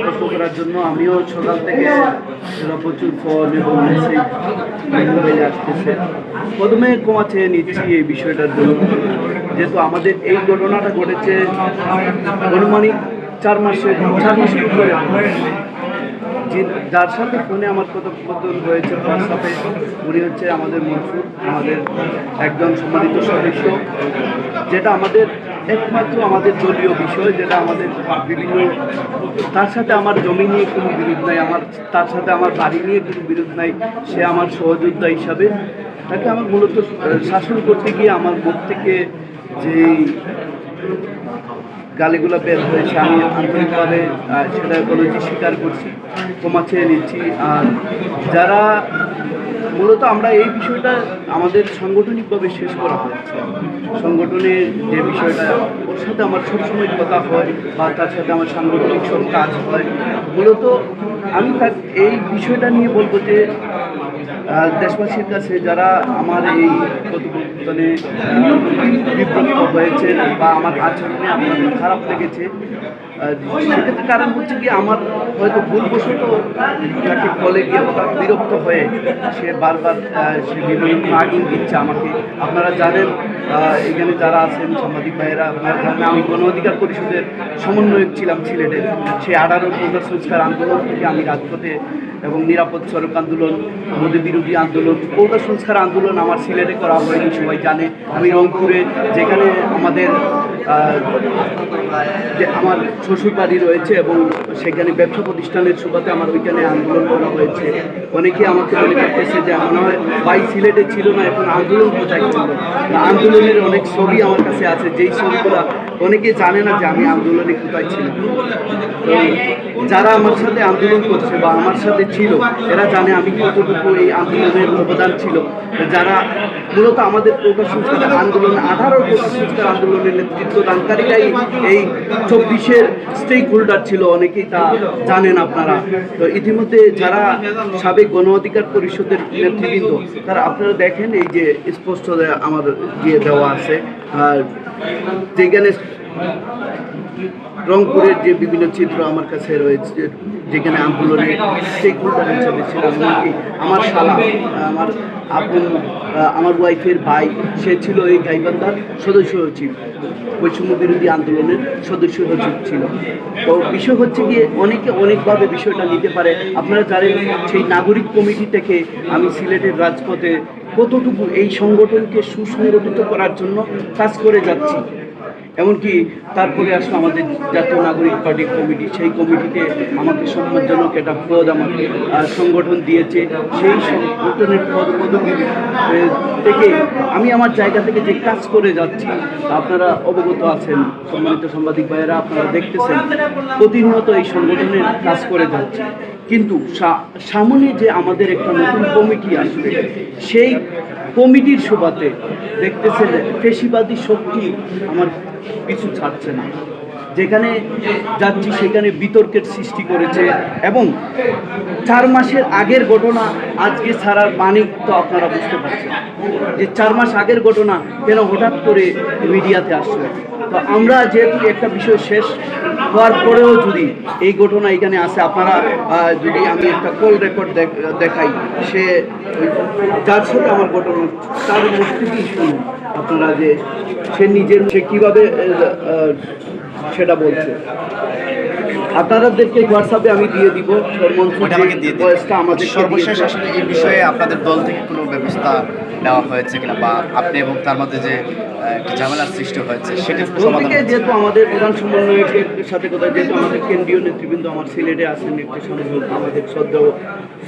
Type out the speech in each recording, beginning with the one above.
সতর্ক করার জন্য আমিও সকাল থেকে প্রচুর ফোন এবং মেসেজ আসতেছে প্রথমে ক্ষমা চেয়ে নিচ্ছি এই বিষয়টার জন্য। যেহেতু আমাদের এই ঘটনাটা ঘটেছে অনুমানিক চার মাসের চার মাসের উপরে। যে যার সাথে ফোনে আমার কথোপকথন হয়েছে হোয়াটসঅ্যাপে উনি হচ্ছে আমাদের মনসুর, আমাদের একজন সম্মানিত সদস্য, যেটা আমাদের একমাত্র আমাদের দলীয় বিষয় যেটা আমাদের বিভিন্ন, তার সাথে আমার জমি নিয়ে কোনো বিরোধ নাই, আমার, তার সাথে আমার বাড়ি নিয়ে কোনো বিরোধ নাই, সে আমার সহযোদ্ধা হিসাবে। তাকে আমার মূলত শাসন করতে গিয়ে আমার মুখ থেকে যেই গালিগুলো বের হয়েছে আমি আন্তরিকভাবে সেটা বলেছি স্বীকার করছি, ক্ষমা চেয়ে নিচ্ছি। আর যারা মূলত আমরা এই বিষয়টা আমাদের সাংগঠনিকভাবে শেষ করা হয়েছে সংগঠনের যে বিষয়টা, ওর সাথে আমার সবসময় কথা হয় বা তার সাথে আমার সাংগঠনিক সব কাজ হয়। মূলত আমি তার এই বিষয়টা নিয়ে বলব যে দেশবাসীর কাছে যারা আমার এই কথোপকথনে আহ, বিব্রত হয়েছে বা আমার আচরণে আপনাদের খারাপ লেগেছে সেক্ষেত্রে কারণ হচ্ছে কি আমার হয়তো ভুলবশত তাকে কলে গিয়ে বিরক্ত হয়ে সে বারবার সে বিভিন্ন আগিয়ে দিচ্ছে আমাকে। আপনারা জানেন এখানে যারা আছেন সাংবাদিক ভাইয়েরা আপনারা জানেন আমি গণ অধিকার পরিষদের সমন্বয়ক ছিলাম সিলেটের। সেই আঠারো সংস্কার আন্দোলন থেকে আমি রাজপথে এবং নিরাপদ সড়ক আন্দোলন মোদী বিরোধী আন্দোলন কৌটা সংস্কার আন্দোলন আমার সিলেটে করা হয়নি, সবাই জানে। আমি রংপুরে, যেখানে আমাদের যে আমার শ্বশুর বাড়ি রয়েছে এবং সেখানে ব্যবসা প্রতিষ্ঠানের সুবাদে আমার ওইখানে আন্দোলন করা হয়েছে। অনেকে আমাকে মনে করতেছে যে মনে হয় বাই সিলেটে ছিল না, এখন আন্দোলন কোথায় আন্দোলনের অনেক ছবি আমার কাছে আছে, যেই ছবিগুলো অনেকে জানে না যে আমি আন্দোলনে কোথায় ছিলাম। যারা আমার সাথে আন্দোলন করছে বা আমার সাথে ছিল, এরা জানে আমি কতটুকু এই আন্দোলনের অবদান ছিল। যারা মূলত আমাদের প্রকাশ সংস্কার আন্দোলন, আঠারো প্রকাশ সংস্কার আন্দোলনের নেতৃত্ব দানকারীরাই এই চব্বিশের স্টেক হোল্ডার ছিল, অনেকেই তা জানেন আপনারা। তো ইতিমধ্যে যারা সাবেক গণ অধিকার পরিষদের নেতৃবৃন্দ, তারা আপনারা দেখেন এই যে স্পষ্ট আমার দিয়ে দেওয়া আছে। আর যেখানে রংপুরের যে বিভিন্ন চিত্র আমার কাছে রয়েছে, যেখানে আন্দোলনে স্টেক ছিলাম আমার শালা, আমার আপন আমার ওয়াইফের ভাই, সে ছিল এই গাইবান্ধার সদস্য সচিব, বৈষম্য বিরোধী আন্দোলনের সদস্য সচিব ছিল। তো বিষয় হচ্ছে গিয়ে অনেকে অনেকভাবে বিষয়টা নিতে পারে। আপনারা জানেন সেই নাগরিক কমিটি থেকে আমি সিলেটের রাজপথে কতটুকু এই সংগঠনকে সুসংগঠিত করার জন্য কাজ করে যাচ্ছি। এমনকি তারপরে আসলো আমাদের জাতীয় নাগরিক পার্টি কমিটি। সেই কমিটিতে আমাকে সম্মানজনক একটা পদ আমাকে সংগঠন দিয়েছে। সেই সংগঠনের পদ, পদবী থেকে আমি আমার জায়গা থেকে যে কাজ করে যাচ্ছি আপনারা অবগত আছেন। সম্মানিত সাংবাদিক ভাইয়েরা, আপনারা দেখতেছেন, প্রতিনিয়ত এই সংগঠনের কাজ করে যাচ্ছি। কিন্তু সামনে যে আমাদের একটা নতুন কমিটি আসবে, সেই কমিটির সুবাদে দেখতেছে যে পেশিবাদী শক্তি আমার কিছু ছাড়ছে না। যেখানে যাচ্ছি সেখানে বিতর্কের সৃষ্টি করেছে এবং চার মাসের আগের ঘটনা আজকে ছাড়ার মানিক তো আপনারা বুঝতে পারছেন। যে চার মাস আগের ঘটনা কেন হঠাৎ করে মিডিয়াতে আসলো? তো আমরা যেহেতু একটা বিষয় শেষ হওয়ার পরেও যদি এই ঘটনা এখানে আসে, আপনারা যদি আমি একটা কল রেকর্ড দেখাই, সে যার সাথে আমার ঘটনা তার মুখ শুনুন আপনারা যে সে নিজের সে কীভাবে সেটা বলছে। আপনাদেরকে হোয়াটসঅ্যাপে আমি দিয়ে দিব। আমাদের সর্বশেষ আসলে এই বিষয়ে আপনাদের দল থেকে কোনো ব্যবস্থা নেওয়া হয়েছে কিনা বা আপনি এবং তার মধ্যে যে ঝামেলার সৃষ্টি হয়েছে সেটা যেহেতু আমাদের প্রধান সমন্বয়কের সাথে কথা যেহেতু আমাদের কেন্দ্রীয় নেতৃবৃন্দ আমার সিলেটে আছেন একটি সংসদ আমাদের সদ্য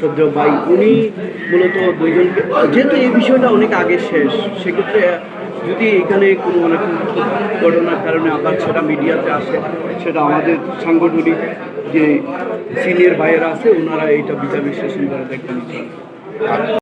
সদ্য ভাই উনি মূলত দুইজনকে যেহেতু এই বিষয়টা অনেক আগে শেষ সেক্ষেত্রে যদি এখানে কোনো অনেক ঘটনার কারণে আবার সেটা মিডিয়াতে আসে, সেটা আমাদের সাংগঠনিক যে সিনিয়র ভাইয়েরা আছে, ওনারা এইটা বিচার বিশ্লেষণ করে দেখবেন।